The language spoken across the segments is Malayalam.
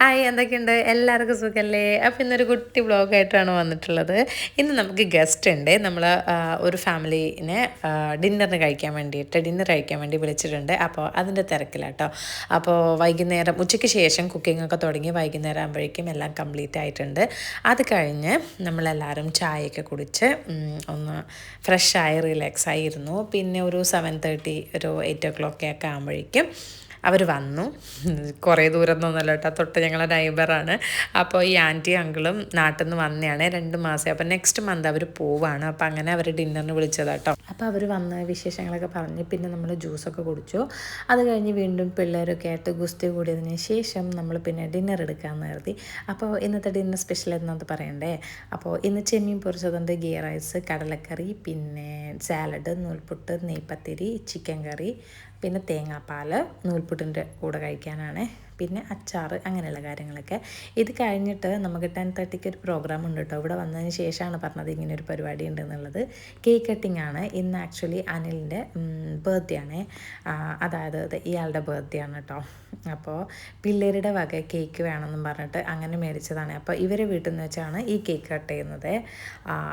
ഹായ് എന്തൊക്കെയുണ്ട്? എല്ലാവർക്കും സുഖമല്ലേ അപ്പോൾ ഇന്നൊരു കുട്ടി വ്ളോഗായിട്ടാണ് വന്നിട്ടുള്ളത്. ഇന്ന് നമുക്ക് ഗസ്റ്റ് ഉണ്ട്. നമ്മൾ ഒരു ഫാമിലിനെ ഡിന്നറിന് കഴിക്കാൻ വേണ്ടിയിട്ട് ഡിന്നർ കഴിക്കാൻ വേണ്ടി വിളിച്ചിട്ടുണ്ട്. അപ്പോൾ അതിന്റെ തിരക്കിലാട്ടോ. അപ്പോൾ വൈകുന്നേരം ഉച്ചയ്ക്ക് ശേഷം കുക്കിംഗ് ഒക്കെ തുടങ്ങി വൈകുന്നേരം ആകുമ്പോഴേക്കും എല്ലാം കംപ്ലീറ്റ് ആയിട്ടുണ്ട്. അത് കഴിഞ്ഞ് നമ്മളെല്ലാവരും ചായയൊക്കെ കുടിച്ച് ഒന്ന് ഫ്രഷായി റിലാക്സ് ആയിരുന്നു. പിന്നെ ഒരു സെവൻ തേർട്ടി ഒരു എയ്റ്റ് ഒ ഒക്കെ ആകുമ്പോഴേക്കും അവർ വന്നു. കുറേ ദൂരം ഒന്നുമല്ല കേട്ടോ. തൊട്ട് ഞങ്ങളെ നൈബറാണ് അപ്പോൾ ഈ ആന്റി അങ്കിളും നാട്ടിൽ നിന്ന് വന്നതാണ് രണ്ട് മാസം. അപ്പോൾ നെക്സ്റ്റ് മന്ത് അവർ പോവാണ്. അപ്പോൾ അങ്ങനെ അവർ ഡിന്നറിന് വിളിച്ചതാട്ടോ അപ്പോൾ അവർ വന്ന് വിശേഷങ്ങളൊക്കെ പറഞ്ഞ് പിന്നെ നമ്മൾ ജ്യൂസൊക്കെ കുടിച്ചു. അത് കഴിഞ്ഞ് വീണ്ടും പിള്ളേരൊക്കെ ആയിട്ട് ഗുസ്തി കൂടിയതിന് ശേഷം നമ്മൾ പിന്നെ ഡിന്നർ എടുക്കാമെന്ന് കരുതി. അപ്പോൾ ഇന്നത്തെ ഡിന്നർ സ്പെഷ്യൽ എന്നത് പറയണ്ടേ? അപ്പോൾ ഇന്ന് ചെമ്മീൻ പൊരിച്ചതുണ്ട് ഗീ റൈസ് കടലക്കറി പിന്നെ സാലഡ് നൂൽപുട്ട് നെയ്പ്പത്തിരി ചിക്കൻ കറി പിന്നെ തേങ്ങാപ്പാൽ നൂൽപുട്ടിന്റെ കൂടെ കഴിക്കാനാണ്. പിന്നെ അച്ചാർ അങ്ങനെയുള്ള കാര്യങ്ങളൊക്കെ. ഇത് കഴിഞ്ഞിട്ട് നമുക്ക് ടെൻ തേർട്ടിക്ക് ഒരു പ്രോഗ്രാം ഉണ്ട് കേട്ടോ ഇവിടെ വന്നതിന് ശേഷമാണ് പറഞ്ഞത് ഇങ്ങനെ ഒരു പരിപാടി ഉണ്ട് എന്നുള്ളത്. കേക്ക് കട്ടിംഗ് ആണ്. ഇന്ന് ആക്ച്വലി അനിലിന്റെ ബർത്ത്ഡേ ആണ്. അതായത് ഇയാളുടെ ബർത്ത്ഡേ ആണ് കേട്ടോ അപ്പോൾ പിള്ളേരുടെ വക കേക്ക് വേണമെന്നും പറഞ്ഞിട്ട് അങ്ങനെ മേടിച്ചതാണ്. അപ്പോൾ ഇവരെ വീട്ടിൽ നിന്ന് വെച്ചാണ് ഈ കേക്ക് കട്ട് ചെയ്യുന്നത്.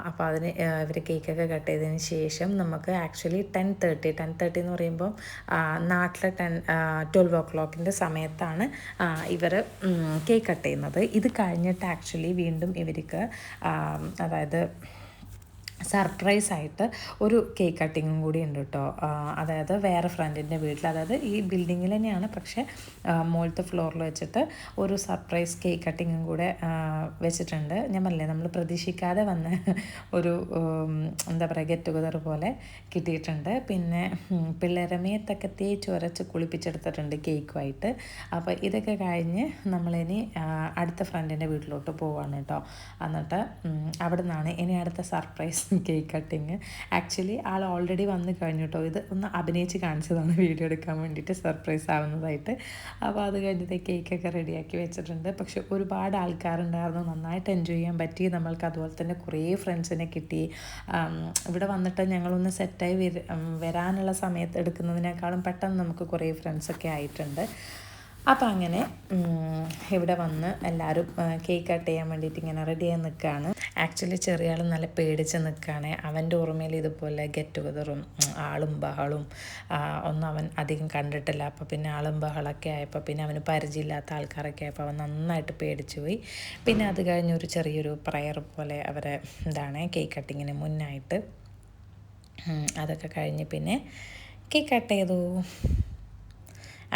അപ്പോൾ അതിന് ഇവർ കേക്കൊക്കെ കട്ട് ചെയ്തതിന് ശേഷം നമുക്ക് actually ten thirty ten thirty എന്ന് പറയുമ്പോൾ നാട്ടിലെ ടെൻ ട്വൽവ് ഒ ക്ലോക്കിന്റെ സമയത്താണ് ഇവർ കേക്ക് കട്ട് ചെയ്യുന്നത്. ഇത് കഴിഞ്ഞിട്ട് ആക്ച്വലി വീണ്ടും ഇവർക്ക് അതായത് സർപ്രൈസ് ആയിട്ട് ഒരു കേക്ക് കട്ടിങ്ങും കൂടി ഉണ്ട് കേട്ടോ. അതായത് വേറെ ഫ്രണ്ടിന്റെ വീട്ടിൽ അതായത് ഈ ബിൽഡിങ്ങിൽ തന്നെയാണ്. പക്ഷേ മുകളിലത്തെ ഫ്ലോറിൽ വെച്ചിട്ട് ഒരു സർപ്രൈസ് കേക്ക് കട്ടിങ്ങും കൂടെ വെച്ചിട്ടുണ്ട്. ഞാൻ പറഞ്ഞില്ലേ നമ്മൾ പ്രതീക്ഷിക്കാതെ വന്ന ഒരു എന്താ പറയുക ഗെറ്റ് ടുഗദർ പോലെ കിട്ടിയിട്ടുണ്ട്. പിന്നെ പിള്ളേരമയത്തൊക്കെ തേച്ച് ഉരച്ച് കുളിപ്പിച്ചെടുത്തിട്ടുണ്ട് കേക്കുമായിട്ട്. അപ്പോൾ ഇതൊക്കെ കഴിഞ്ഞ് നമ്മളിനി അടുത്ത ഫ്രണ്ടിന്റെ വീട്ടിലോട്ട് പോവാണ് കേട്ടോ. എന്നിട്ട് അവിടെ നിന്നാണ് ഇനി അടുത്ത സർപ്രൈസ് കേക്ക് കട്ടിങ് ആക്ച്വലി ആൾ ഓൾറെഡി വന്ന് കഴിഞ്ഞു കേട്ടോ ഇത് ഒന്ന് അഭിനയിച്ച് കാണിച്ചതാണ് വീഡിയോ എടുക്കാൻ വേണ്ടിയിട്ട് സർപ്രൈസ് ആവുന്നതായിട്ട്. അപ്പോൾ അത് കഴിഞ്ഞിട്ട് കേക്കൊക്കെ റെഡിയാക്കി വെച്ചിട്ടുണ്ട്. പക്ഷെ ഒരുപാട് ആൾക്കാരുണ്ടായിരുന്നു. നന്നായിട്ട് എൻജോയ് ചെയ്യാൻ പറ്റി. നമ്മൾക്ക് അതുപോലെ തന്നെ കുറേ ഫ്രണ്ട്സിനെ കിട്ടി. ഇവിടെ വന്നിട്ട് ഞങ്ങളൊന്ന് സെറ്റായി വരാനുള്ള സമയത്ത് എടുക്കുന്നതിനേക്കാളും പെട്ടെന്ന് നമുക്ക് കുറേ ഫ്രണ്ട്സൊക്കെ ആയിട്ടുണ്ട്. അപ്പോൾ അങ്ങനെ ഇവിടെ വന്ന് എല്ലാവരും കേക്ക് കട്ട് ചെയ്യാൻ വേണ്ടിയിട്ട് ഇങ്ങനെ റെഡി ആയി നിൽക്കുകയാണ് ആക്ച്വലി ചെറിയ ആൾ നല്ല പേടിച്ച് നിൽക്കുകയാണ് അവന്റെ ഓർമ്മയിൽ ഇതുപോലെ ഗെറ്റ് ടുഗതറും ആളും ബഹളും ഒന്നും അവൻ അധികം കണ്ടിട്ടില്ല. അപ്പോൾ പിന്നെ ആളും ബഹളൊക്കെ ആയപ്പോൾ പിന്നെ അവന് പരിചയമില്ലാത്ത ആൾക്കാരൊക്കെ ആയപ്പോൾ അവൻ നന്നായിട്ട് പേടിച്ചു പോയി. പിന്നെ അത് കഴിഞ്ഞൊരു ചെറിയൊരു പ്രയർ പോലെ അവരെ എന്താണ് കേക്ക് കട്ടിങ്ങിന് മുന്നായിട്ട്. അതൊക്കെ കഴിഞ്ഞ് പിന്നെ കേക്ക് കട്ട് ചെയ്തു.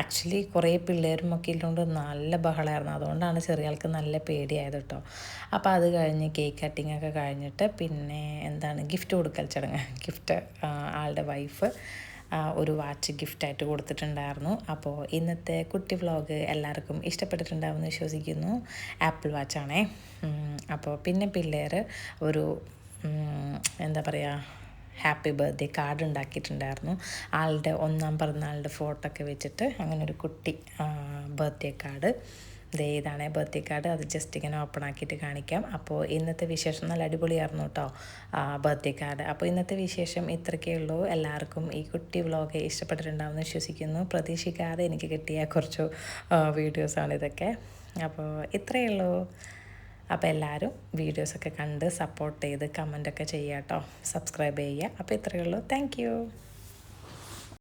ആക്ച്വലി കുറേ പിള്ളേരും ഒക്കെ ഇല്ലോണ്ട് നല്ല ബഹളമായിരുന്നു അതുകൊണ്ടാണ് ചെറിയ ആൾക്ക് നല്ല പേടിയായത് കേട്ടോ. അപ്പോൾ അത് കഴിഞ്ഞ് കേക്ക് കട്ടിംഗ് ഒക്കെ കഴിഞ്ഞിട്ട് പിന്നെ എന്താണ് ഗിഫ്റ്റ് കൊടുക്കൽ ചടങ്ങ്. ഗിഫ്റ്റ് ആളുടെ വൈഫ് ഒരു വാച്ച് ഗിഫ്റ്റായിട്ട് കൊടുത്തിട്ടുണ്ടായിരുന്നു. അപ്പോൾ ഇന്നത്തെ കുട്ടി വ്ളോഗ് എല്ലാവർക്കും ഇഷ്ടപ്പെട്ടിട്ടുണ്ടാവുമെന്ന് വിശ്വസിക്കുന്നു. ആപ്പിൾ വാച്ചാണേ അപ്പോൾ പിന്നെ പിള്ളേർ ഒരു എന്താ പറയുക ഹാപ്പി ബർത്ത്ഡേ കാർഡ് ഉണ്ടാക്കിയിട്ടുണ്ടായിരുന്നു. ആളുടെ ഒന്നാം പിറന്നാളുടെ ഫോട്ടോ ഒക്കെ വെച്ചിട്ട് അങ്ങനെ ഒരു കുട്ടി ബർത്ത്ഡേ കാർഡ്. ദേ ഇതാണ് ബർത്ത്ഡേ കാർഡ്. അത് ജസ്റ്റ് ഇങ്ങനെ ഓപ്പൺ ആക്കിയിട്ട് കാണിക്കാം. അപ്പോൾ ഇന്നത്തെ വിശേഷം നല്ല അടിപൊളിയായിരുന്നു കേട്ടോ ബർത്ത്ഡേ കാർഡ്. അപ്പോൾ ഇന്നത്തെ വിശേഷം ഇത്രയൊക്കെ ഉള്ളൂ. എല്ലാവർക്കും ഈ കുട്ടി വ്ളോഗ് ഇഷ്ടപ്പെട്ടിട്ടുണ്ടാവുമെന്ന് വിശ്വസിക്കുന്നു. പ്രതീക്ഷിക്കാതെ എനിക്ക് കിട്ടിയ കുറച്ച് വീഡിയോസാണ് ഇതൊക്കെ. അപ്പോൾ ഇത്രയേ ഉള്ളൂ. അപ്പോൾ എല്ലാവരും വീഡിയോസൊക്കെ കണ്ട് സപ്പോർട്ട് ചെയ്ത് കമന്റൊക്കെ ചെയ്യാം കേട്ടോ സബ്സ്ക്രൈബ് ചെയ്യുക. അപ്പോൾ ഇത്രയേ ഉള്ളൂ. താങ്ക്